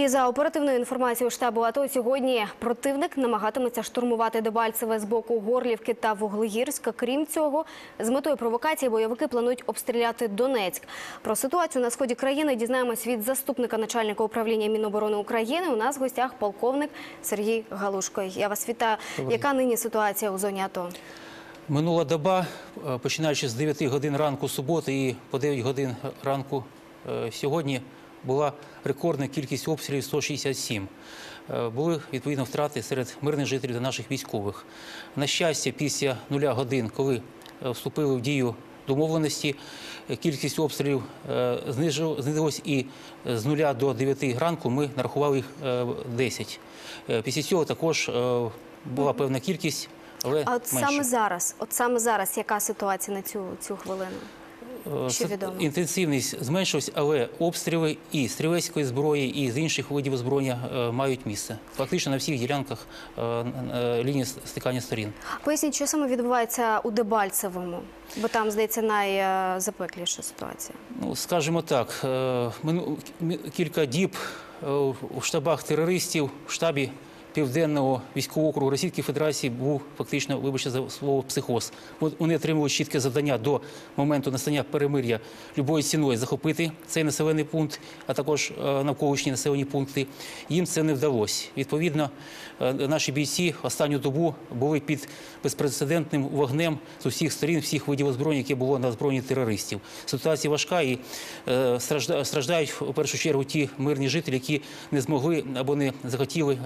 І за оперативною інформацією штабу АТО сьогодні противник намагатиметься штурмувати Дебальцеве з боку Горлівки та Вуглегірська. Крім цього, з метою провокації бойовики планують обстріляти Донецьк. Про ситуацію на сході країни дізнаємось від заступника начальника управління Міноборони України. У нас в гостях полковник Сергій Галушко. Я вас вітаю. Яка нині ситуація у зоні АТО? Минула доба, е, починаючи з 9 годин ранку суботи і по 9 годин ранку е, сьогодні, була рекордна кількість обстрілів 167. Е, Були відповідно втрати серед мирних жителів та наших військових. На щастя, після нуля годин, коли е, вступили в дію домовленості, е, кількість обстрілів знизилась і з нуля до 9 ранку ми нарахували їх е, 10. Е, Після цього також була певна кількість. Але А от менше. саме зараз, от саме зараз, яка ситуація на цю, цю хвилину? Е? Інтенсивність зменшилась, але обстріли і стрілецької зброї, і з інших видів озброєння е, мають місце. Фактично на всіх ділянках е, лінії стикання сторін. Поясніть, що саме відбувається у Дебальцевому, бо там, здається, найзапекліша ситуація. Ну, скажімо так, кілька діб у штабах терористів, в штабі Південного військового округу Російської Федерації був фактично, вибачте за слово, психоз. Вони отримували чітке завдання до моменту настання перемир'я любою ціною захопити цей населений пункт, а також е, навколишні населені пункти. Їм це не вдалося. Відповідно, е, наші бійці останню добу були під безпрецедентним вогнем з усіх сторін, всіх видів озброєння, яке було на озброєнні терористів. Ситуація важка і е, страждають у першу чергу ті мирні жителі, які не змогли або не захотіли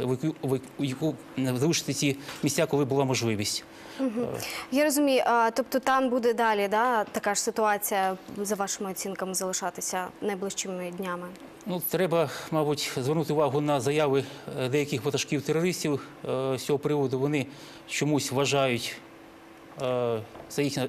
еваку- еваку- залишити ці місця, коли була можливість. Я розумію, а, тобто там буде далі да, така ж ситуація, за вашими оцінками, залишатися найближчими днями. Ну, треба, мабуть, звернути увагу на заяви е, деяких ватажків терористів е, з цього приводу. Вони чомусь вважають, е, це їхня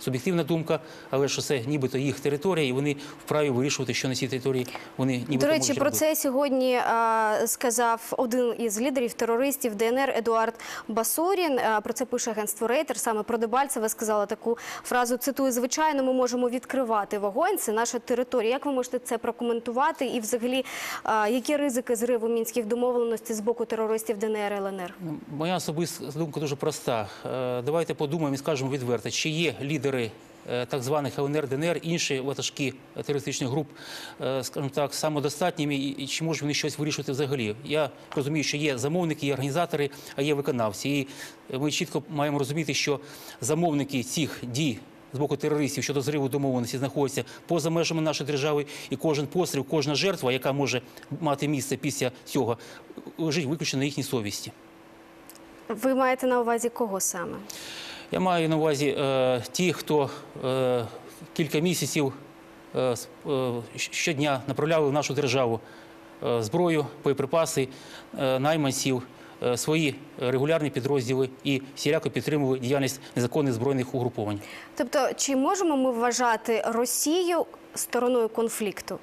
суб'єктивна думка, але що це нібито їх територія, і вони вправі вирішувати, що на цій території вони нібито До речі, можуть про робити. це сьогодні а, сказав один із лідерів терористів ДНР Едуард Басурін. А, про це пише агентство Рейтер. Саме про Дебальцеве сказала таку фразу. Цитую: звичайно, ми можемо відкривати вогонь. Це наша територія. Як ви можете це прокоментувати? І, взагалі, а, які ризики зриву мінських домовленостей з боку терористів ДНР і ЛНР? Моя особиста думка дуже проста. Е, Давайте подумаємо і скажемо відверто, чи є лідери е, так званих ЛНР, ДНР, інші ватажки терористичних груп, е, скажімо так, самодостатніми, і чи можуть вони щось вирішувати взагалі? Я розумію, що є замовники, є організатори, а є виконавці. І ми чітко маємо розуміти, що замовники цих дій. З боку терористів щодо зриву домовленості знаходяться поза межами нашої держави, і кожен постріл, кожна жертва, яка може мати місце після цього, лежить виключно на їхній совісті. Ви маєте на увазі кого саме? Я маю на увазі е, ті, хто е, кілька місяців е, е, щодня направляли в нашу державу е, зброю, боєприпаси, е, найманців, е, свої регулярні підрозділи і всіляко підтримували діяльність незаконних збройних угруповань. Тобто, чи можемо ми вважати Росію стороною конфлікту?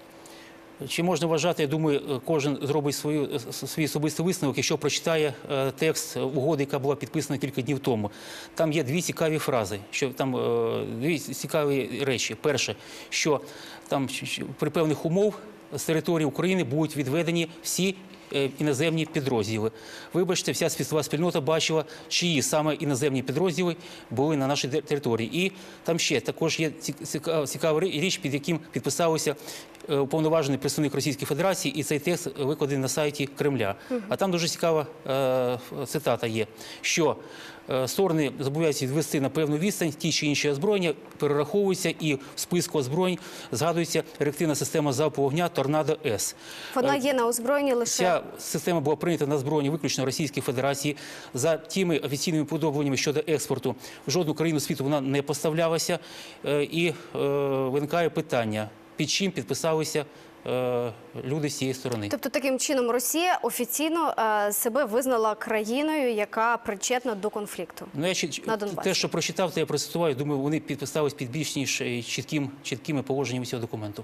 Чи можна вважати, я думаю, е, кожен зробить свою, е, свій особистий висновок, якщо прочитає е, текст угоди, яка була підписана кілька днів тому. Там є дві цікаві фрази, що там дві цікаві речі. Перше, що там при певних умов з території України будуть відведені всі іноземні підрозділи. Вибачте, вся світова спільнота бачила, чиї саме іноземні підрозділи були на нашій території. І там ще також є ці- ціка- цікава річ, під яким підписалися уповноважений представник Російської Федерації, і цей текст викладений на сайті Кремля. А там дуже цікава е, цитата є, що е, сторони зобов'язуються відвести на певну відстань ті чи інші озброєння, перераховуються і в списку озброєнь згадується реактивна система залпового вогня Торнадо С. Вона є на озброєнні лише Ця система була прийнята на збройні виключно Російської Федерації. За тими офіційними подобленнями щодо експорту в жодну країну світу вона не поставлялася. Е, І е, виникає питання, під чим підписалися люди з цієї сторони. Тобто таким чином Росія офіційно е, себе визнала країною, яка причетна до конфлікту. Ну, я на Донбасі. те, що прочитав, то я процитував. Думаю, вони підписались під більш ніж е, чітким, чіткими положеннями цього документу.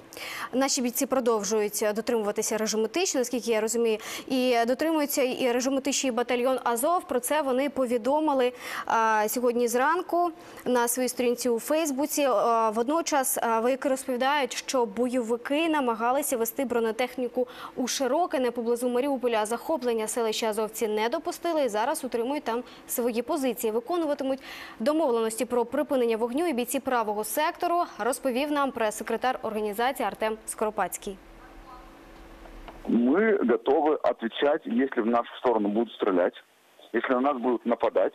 Наші бійці продовжують дотримуватися режиму тиші, наскільки я розумію, і дотримуються і режиму тиші і батальйон Азов. Про це вони повідомили е, сьогодні зранку на своїй сторінці у Фейсбуці. Е, водночас е, вояки розповідають, що бойовики намагалися намагався вести бронетехніку у Широкине поблизу Маріуполя. Захоплення селища азовці не допустили і зараз утримують там свої позиції. Виконуватимуть домовленості про припинення вогню і бійці правого сектору, розповів нам прес-секретар організації Артем Скоропадський. Мы готовы отвечать, если в нашу сторону будут стрелять. Если на нас будут нападать,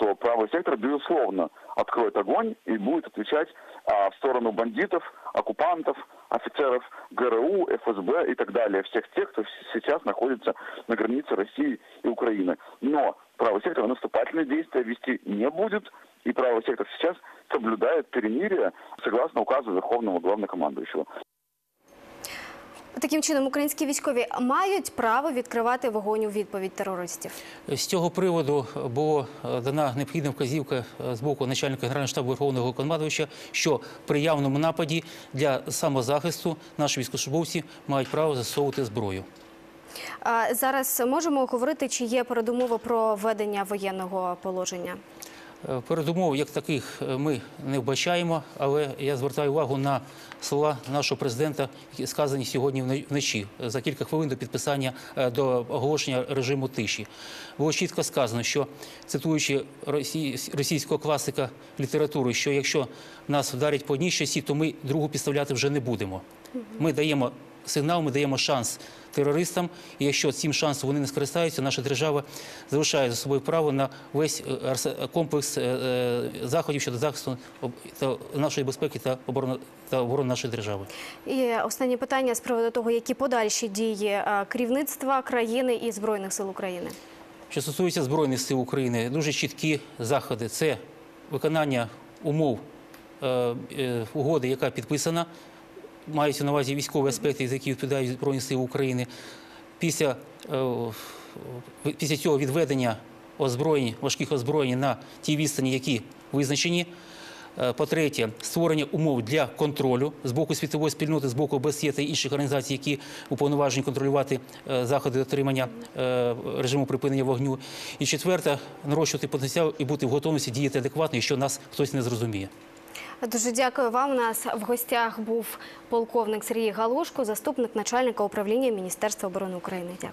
то правый сектор, безусловно, откроет огонь и будет отвечать а, в сторону бандитов, оккупантов, офицеров ГРУ, ФСБ и так далее. Всех тех, кто сейчас находится на границе России и Украины. Но правый сектор наступательные действия вести не будет. И правый сектор сейчас соблюдает перемирие согласно указу Верховного Главнокомандующего. Таким чином, українські військові мають право відкривати вогонь у відповідь терористів. З цього приводу була е, дана необхідна вказівка е, з боку начальника Генерального штабу Верховного командувача, що при явному нападі для самозахисту наші військовослужбовці мають право застосовувати зброю. Зараз можемо говорити, чи є передумови про введення воєнного положення. Е, Передумов як таких е, ми не вбачаємо, але я звертаю увагу на слова нашого президента, які сказані сьогодні вночі, е, за кілька хвилин до підписання до оголошення режиму тиші. Було чітко сказано, що цитуючи росій- російського класика літератури, що якщо нас вдарять по одній щасі, то ми другу підставляти вже не будемо. Ми даємо сигнал, ми даємо шанс терористам. І якщо цим шансом вони не скористаються, наша держава залишає за собою право на весь е, комплекс е, е, заходів щодо захисту нашої безпеки та оборони та оборони нашої держави. І останнє питання з приводу того, які подальші дії керівництва країни і збройних сил України. Що стосується Збройних сил України, дуже чіткі заходи. Це виконання умов угоди, яка підписана. Маються на увазі військові аспекти, за які відповідають Збройні сили України. Після, е, після цього відведення озброєнь, важких озброєнь на ті відстані, які визначені. Е, По-третє, створення умов для контролю з боку світової спільноти, з боку ОБСЄ та інших організацій, які уповноважені контролювати е, заходи дотримання режиму припинення вогню. І четверте, нарощувати потенціал і бути в готовності діяти адекватно, якщо нас хтось не зрозуміє. Дуже дякую вам. У нас в гостях був полковник Сергій Галушко, заступник начальника управління Міністерства оборони України. Дякую.